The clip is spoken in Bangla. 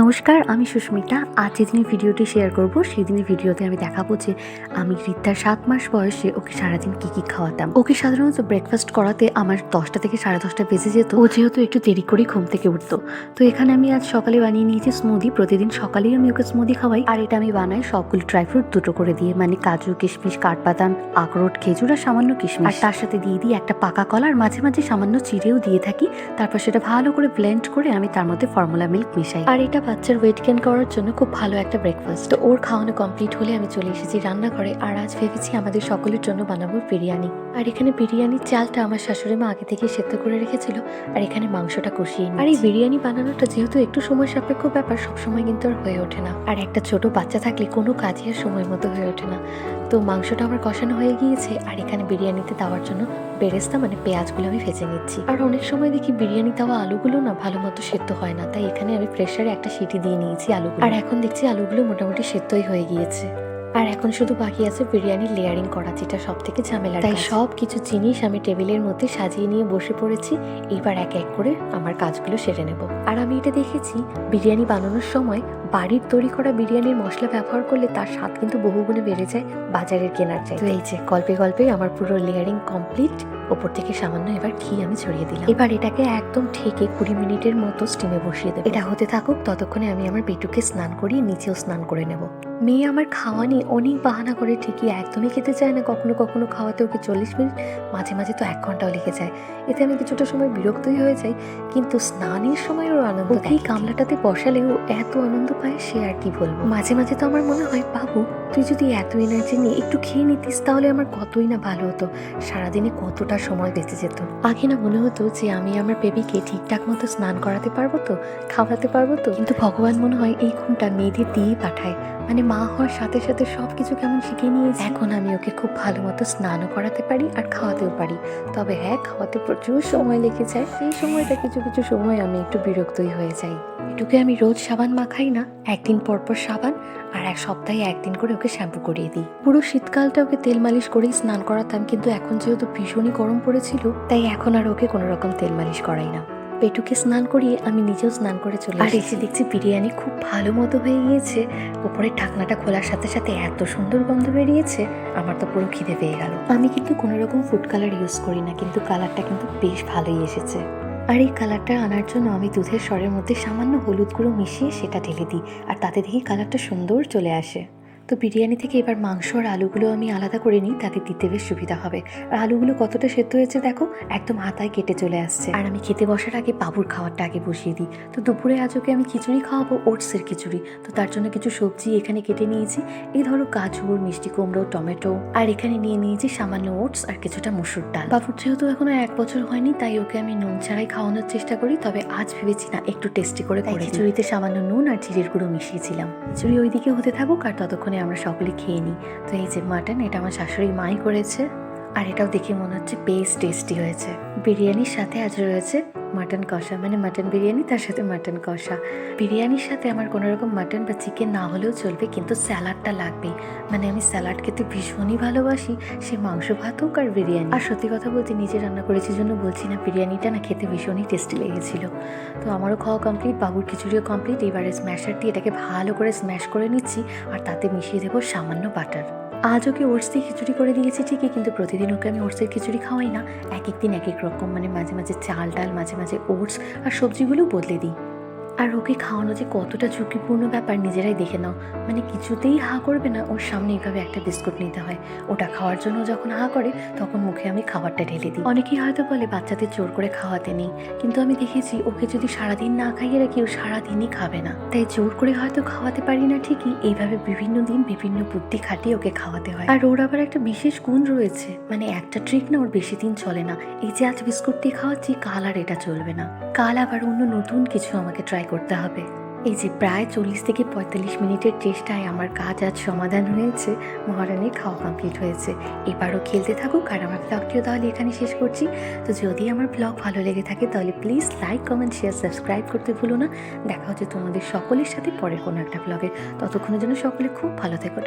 নমস্কার, আমি সুস্মিতা। আজ যেদিনের ভিডিওটি শেয়ার করব সেই দিনের ভিডিওতে আমি দেখাবো যে আমি রিতার সাত মাস বয়সে ওকে সারাদিন কি কি খাওয়াতাম। ওকে সাধারণত ব্রেকফাস্ট করাতে আমার দশটা থেকে সাড়ে দশটা বেজে যেত। ও যেহেতু একটু দেরি করে ঘুম থেকে উঠতো। তো এখানে আমি আজ সকালে বানিয়ে নিয়েছি স্মুদি প্রতিদিন সকালেই আমি ওকে স্মুদি খাওয়াই। আর এটা আমি বানাই সবগুলো ড্রাই ফ্রুট দুটো করে দিয়ে। মানে কাজু, কিশমিশ, কাঠবাদাম, আখরোট, খেজুর আর সামান্য কিশমিশ। আর তার সাথে দিয়ে দিই একটা পাকা কলা। আর মাঝে মাঝে সামান্য চিড়েও দিয়ে থাকি। তারপর সেটা ভালো করে ব্লেন্ড করে আমি তার মধ্যে ফর্মুলা মিল্ক মিশাই। আর এটা বাচ্চার ওয়েট গেন করার জন্য খুব ভালো একটা ব্রেকফাস্ট তো ওর খাওয়ানো কমপ্লিট হলে আমি চলে এসেছি রান্নাঘরে আর আজ ভেবেছি আমাদের সকলের জন্য বানাবো বিরিয়ানি। আর এখানে বিরিয়ানির চালটা আমার শাশুড়ি মা আগে থেকে সেদ্ধ করে রেখেছিল আর এখানে মাংসটা কষিয়ে আর এই বিরিয়ানি বানানোটা যেহেতু একটু সময় সাপেক্ষ ব্যাপার, সবসময় কিন্তু আর হয়ে ওঠে না। আর একটা ছোট বাচ্চা থাকলে কোনো কাজই আর সময় মতো হয়ে ওঠে না। তো মাংসটা আমার কষানো হয়ে গিয়েছে আর এখানে বিরিয়ানিতে দেওয়ার জন্য বেরেস্তা মানে পেঁয়াজগুলো আমি ভেজে নিচ্ছি। আর অনেক সময় দেখি বিরিয়ানি তাওয়া আলুগুলো না ভালো মতো সেদ্ধ হয় না, তাই এখানে আমি প্রেশারে একটা সিটি দিয়ে নিয়েছি আলুগুলো। আর এখন দেখছি আলুগুলো মোটামুটি সেদ্ধই হয়ে গিয়েছে। আর এখন শুধু বাকি আছে বিরিয়ানির লেয়ারিং করা যেটা সব থেকে ঝামেলা তাই সব কিছু জিনিস আমি টেবিলের মধ্যে সাজিয়ে নিয়ে বসে পড়েছি। এবার এক এক করে আমার কাজগুলো সেরে নেব। আর আমি এটা দেখেছি বিরিয়ানি বানানোর সময় বাড়ির তৈরি করা বিরিয়ানির মশলা ব্যবহার করলে তার স্বাদ কিন্তু বহুগুণে বেড়ে যায় বাজারের কেনার চাই তো এই যে গল্পে গল্পে আমার পুরো লেয়ারিং কমপ্লিট। ওপর থেকে সামান্য এবার ঘি আমি ছড়িয়ে দিলাম। এবার এটাকে একদম ঠেকে কুড়ি মিনিটের মতো স্টিমে বসিয়ে দেবো। এটা হতে থাকুক ততক্ষণে আমি আমার বেটুকে স্নান করিয়ে নিচেও স্নান করে নেব। মেয়ে আমার খাওয়া নিয়ে অনেক বাহানা করে ঠিকই একদমই খেতে চায় না। কখনো কখনো খাওয়াতে ওকে চল্লিশ মিনিট মাঝে মাঝে তো এক ঘন্টাও লেগে যায়। এতে আমি কিছুটা সময় বিরক্তই হয়ে যাই কিন্তু স্নানের সময় ওর আনন্দ এই গামলাটাতে বসালে ও এত আনন্দ পায় সে আর কি বলব? মাঝে মাঝে তো আমার মনে হয় বাবু তুই যদি এত এনার্জি নিয়ে একটু খেয়ে নিতিস তাহলে আমার কতই না ভালো হতো। সারাদিনে কতটা সময় বেঁচে যেত। আগে না মনে হতো যে আমি আমার বেবিকে ঠিকঠাক মতো স্নান করাতে পারব তো খাওয়াতে পারব তো। কিন্তু ভগবান মনে হয় এই খুনটা মেয়েদের দিয়েই পাঠায়। মানে মা হওয়ার সাথে সাথে সব কিছু কেমন শিখে নিয়েছি? এখন আমি ওকে খুব ভালো মতো স্নানও করাতে পারি আর খাওয়াতেও পারি। তবে হ্যাঁ খাওয়াতে প্রচুর সময় লেগে যায়। সেই সময়টা কিছু কিছু সময় আমি একটু বিরক্তই হয়ে যাই। এটুকে আমি রোজ সাবান মাখাই না। একদিন পর পর সাবান আর এক সপ্তাহে একদিন করে ওকে শ্যাম্পু করিয়ে দিই। পুরো শীতকালটা ওকে তেল মালিশ করেই স্নান করাতাম। কিন্তু এখন যেহেতু ভীষণই গরম পড়েছিল, তাই এখন আর ওকে কোনো রকম তেল মালিশ করাই না। পেটুকে স্নান করিয়ে আমি নিজেও স্নান করে চলে আর এসে দেখছি বিরিয়ানি খুব ভালো মতো হয়ে গিয়েছে উপরে ঢাকনাটা খোলার সাথে সাথে এত সুন্দর গন্ধ বেরিয়েছে আমার তো পুরো খিদে পেয়ে গেল। আমি কিন্তু কোনো রকম ফুড কালার ইউজ করি না কিন্তু কালারটা কিন্তু বেশ ভালোই এসেছে। আর এই কালারটা আনার জন্য আমি দুধের স্বরের মধ্যে সামান্য হলুদ গুঁড়ো মিশিয়ে সেটা ঢেলে দিই আর তাতে দেখি কালারটা সুন্দর চলে আসে। তো বিরিয়ানি থেকে এবার মাংস আর আলুগুলো আমি আলাদা করে নিই তাতে দিতে বেশ সুবিধা হবে। আর আলুগুলো কতটা সেদ্ধ হয়েছে দেখো একদম হাতায় কেটে চলে আসছে। আর আমি খেতে বসার আগে বাবুর খাবারটা আগে বসিয়ে দিই। তো দুপুরে আজ ওকে আমি খিচুড়ি খাওয়াবো ওটসের খিচুড়ি। তো তার জন্য কিছু সবজি এখানে কেটে নিয়েছি। এই ধরো গাজর মিষ্টি কুমড়ো টমেটো। আর এখানে নিয়ে নিয়েছি সামান্য ওটস আর কিছুটা মুসুর ডাল। বাবুর যেহেতু এখনও এক বছর হয়নি তাই ওকে আমি নুন ছাড়াই খাওয়ানোর চেষ্টা করি। তবে আজ ভেবেছি না একটু টেস্টি করে খিচুড়িতে সামান্য নুন আর জিরের গুঁড়ো মিশিয়েছিলাম। খিচুড়ি ওইদিকে হতে থাকুক আর ততক্ষণে আমরা সকলে খেয়ে নিই। তো এই যে মাটন এটা আমার শাশুড়ি মাই করেছে। আর এটাও দেখে মনে হচ্ছে বেশ টেস্টি হয়েছে। বিরিয়ানির সাথে আজ রয়েছে মাটন কষা। মানে মাটন বিরিয়ানি, তার সাথে মাটন কষা। বিরিয়ানির সাথে আমার কোনো রকম মাটন বা চিকেন না হলেও চলবে, কিন্তু স্যালাডটা লাগবেই মানে আমি স্যালাড খেতে ভীষণই ভালোবাসি, সে মাংস, ভাত হোক আর বিরিয়ানি। আর সত্যি কথা বলতে নিজে রান্না করেছি জন্য বলছি না, বিরিয়ানিটা না খেতে ভীষণই টেস্টি লেগেছিল। তো আমারও খাওয়া কমপ্লিট বাবুর খিচুড়িও কমপ্লিট এবারে স্ম্যাশার দিয়ে এটাকে ভালো করে স্ম্যাশ করে নিচ্ছি, আর তাতে মিশিয়ে দেবো সামান্য বাটার আজ ওকে ওটস খিচুড়ি করে দিয়েছি, ঠিকই, কিন্তু প্রতিদিন ওকে আমি ওটসের খিচুড়ি খাওয়াই না। এক এক দিন এক এক রকম মানে মাঝে মাঝে চাল ডাল মাঝে মাঝে ওটস আর সবজিগুলোও বদলে দিই। আর ওকে খাওয়ানো যে কতটা ঝুঁকিপূর্ণ ব্যাপার নিজেরাই দেখে নাও। মানে কিছুতেই হা করবে না, ওর সামনে এইভাবে একটা বিস্কুট নিতে হয়। ওটা খাওয়ার জন্য যখন হা করে, তখন মুখে আমি খাবারটা ঢেলে দিই। অনেকেই হয়তো বলে, বাচ্চাদের জোর করে খাওয়াতে নেই। কিন্তু আমি দেখেছি, ওকে যদি সারাদিন না খাইয়ে রাখি, ও সারাদিনই খাবে না। তাই জোর করে হয়তো খাওয়াতে পারি না ঠিকই, এইভাবে বিভিন্ন দিন বিভিন্ন বুদ্ধি খাটিয়ে ওকে খাওয়াতে হয়। আর ওর আবার একটা বিশেষ গুণ রয়েছে। মানে একটা ট্রিক না, ওর বেশি দিন চলে না। এই যে আজ বিস্কুট দিয়ে খাওয়াচ্ছি, কাল আর এটা চলবে না। কাল আবার অন্য নতুন কিছু আমাকে ট্রাই করতে হবে। এই যে প্রায় চল্লিশ থেকে পঁয়তাল্লিশ মিনিটের চেষ্টায় আমার কাজ আজ সমাধান হয়েছে মহারানীর খাওয়া কমপ্লিট হয়েছে। এবারও খেলতে থাকুক আর আমার ব্লগটিও তাহলে এখানে শেষ করছি। তো যদি আমার ব্লগ ভালো লেগে থাকে তাহলে please like comment share subscribe করতে ভুলো না। দেখা হচ্ছে তোমাদের সকলের সাথে পরের কোনো একটা ব্লগে ততক্ষণের জন্য সকলে খুব ভালো থেকো